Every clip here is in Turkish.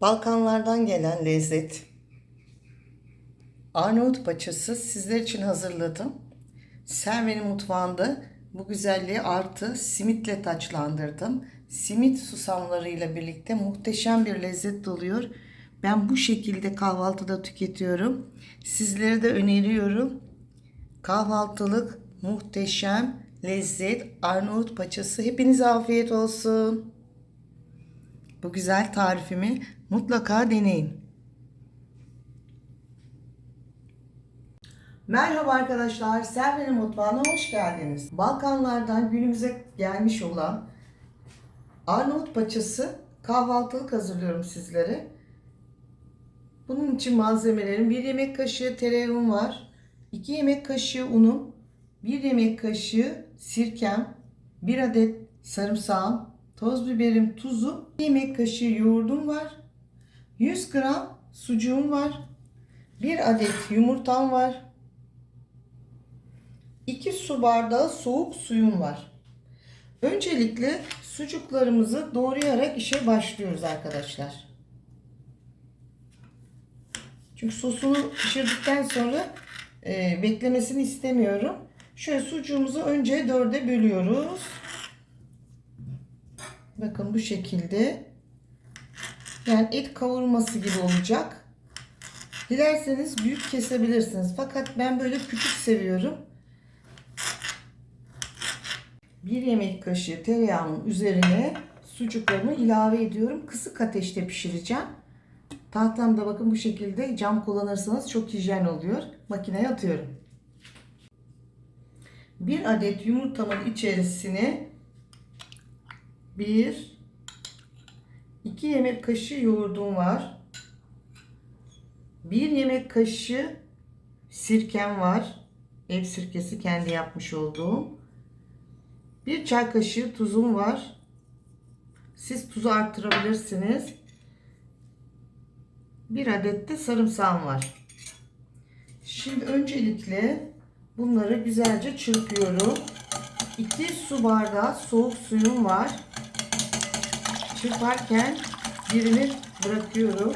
Balkanlardan gelen lezzet. Arnavut paçası sizler için hazırladım. Servenin mutfağında bu güzelliği artı simitle taçlandırdım. Simit susamlarıyla birlikte muhteşem bir lezzet oluyor. Ben bu şekilde kahvaltıda tüketiyorum. Sizlere de öneriyorum. Kahvaltılık muhteşem lezzet Arnavut paçası. Hepinize afiyet olsun. Bu güzel tarifimi mutlaka deneyin. Merhaba arkadaşlar, Serverin Mutfağı'na hoş geldiniz. Balkanlardan günümüze gelmiş olan Arnavut paçası kahvaltılık hazırlıyorum sizlere. Bunun için malzemelerim 1 yemek kaşığı tereyağım var, 2 yemek kaşığı unum, 1 yemek kaşığı sirkem, 1 adet sarımsağım, toz biberim, tuzu, 1 yemek kaşığı yoğurdum var, 100 gram sucuğum var, 1 adet yumurtam var, 2 su bardağı soğuk suyum var. Öncelikle sucuklarımızı doğrayarak işe başlıyoruz arkadaşlar. Çünkü sosunu pişirdikten sonra e, beklemesini istemiyorum. Şöyle sucuğumuzu önce dörde bölüyoruz. Bakın bu şekilde. Yani et kavurması gibi olacak. Dilerseniz büyük kesebilirsiniz. Fakat ben böyle küçük seviyorum. Bir yemek kaşığı tereyağının üzerine sucuklarımı ilave ediyorum. Kısık ateşte pişireceğim. Tahtamda bakın bu şekilde cam kullanırsanız çok hijyen oluyor. Makineye atıyorum. Bir adet yumurtamın içerisine bir iki yemek kaşığı yoğurdum var. Bir yemek kaşığı sirkem var. Ev sirkesi kendi yapmış olduğum. Bir çay kaşığı tuzum var. Siz tuzu arttırabilirsiniz. Bir adet de sarımsağım var. Şimdi öncelikle bunları güzelce çırpıyorum. 2 su bardağı soğuk suyum var. Çırparken birini bırakıyorum.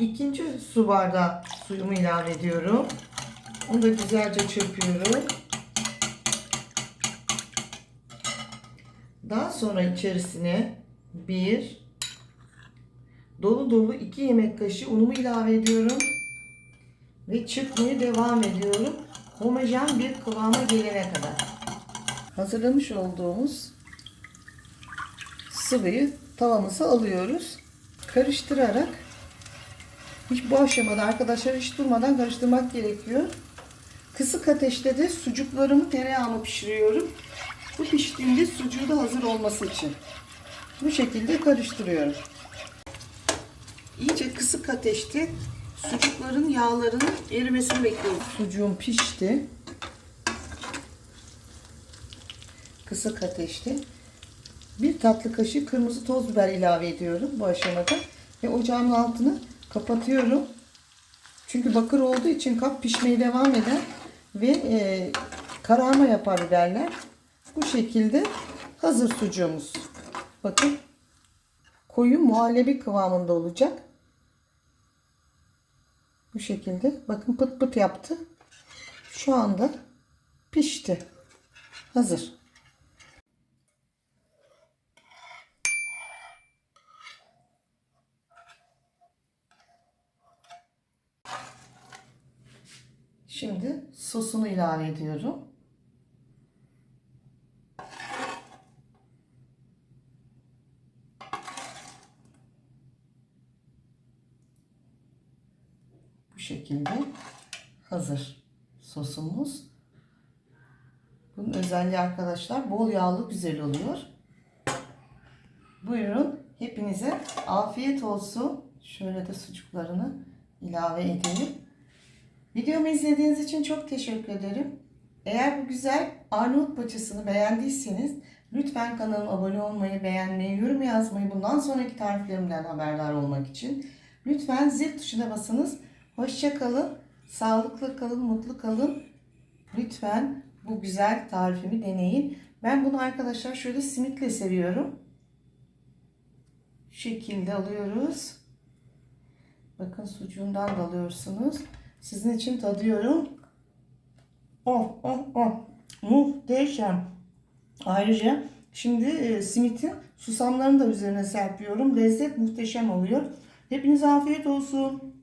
İkinci su bardağı suyumu ilave ediyorum. Onu da güzelce çırpıyorum. Daha sonra içerisine bir dolu dolu 2 yemek kaşığı unumu ilave ediyorum. Ve çırpmaya devam ediyorum. Homojen bir kıvama gelene kadar. Hazırlamış olduğumuz sıvıyı tavamıza alıyoruz. Karıştırarak hiç bu aşamada arkadaşlar hiç durmadan karıştırmak gerekiyor. Kısık ateşte de sucuklarımı tereyağımı pişiriyorum. Bu piştiğinde sucuğu da hazır olması için. Bu şekilde karıştırıyorum. İyice kısık ateşte sucukların yağlarının erimesini bekliyorum. Sucuğum pişti. Kısık ateşte. Bir tatlı kaşığı kırmızı toz biber ilave ediyorum bu aşamada. Ve ocağın altını kapatıyorum. Çünkü bakır olduğu için kap pişmeye devam eder ve e, kararma yapar biberler. Bu şekilde hazır sucuğumuz. Bakın koyu muhallebi kıvamında olacak. Bu şekilde bakın pıt pıt yaptı. Şu anda pişti. Hazır. Şimdi sosunu ilave ediyorum. Bu şekilde hazır sosumuz. Bunun özelliği arkadaşlar bol yağlı güzel oluyor. Buyurun hepinize afiyet olsun. Şöyle de sucuklarını ilave edelim. Videomu izlediğiniz için çok teşekkür ederim. Eğer bu güzel Arnavut paçasını beğendiyseniz lütfen kanalıma abone olmayı, beğenmeyi, yorum yazmayı bundan sonraki tariflerimden haberdar olmak için lütfen zil tuşuna basınız. Hoşça kalın, sağlıklı kalın, mutlu kalın. Lütfen bu güzel tarifimi deneyin. Ben bunu arkadaşlar şöyle simitle seviyorum. Şu şekilde alıyoruz. Bakın sucuğundan da alıyorsunuz. Sizin için tadıyorum. Oh oh oh. Muhteşem. Ayrıca şimdi e, simitin susamlarını da üzerine serpiyorum. Lezzet muhteşem oluyor. Hepinize afiyet olsun.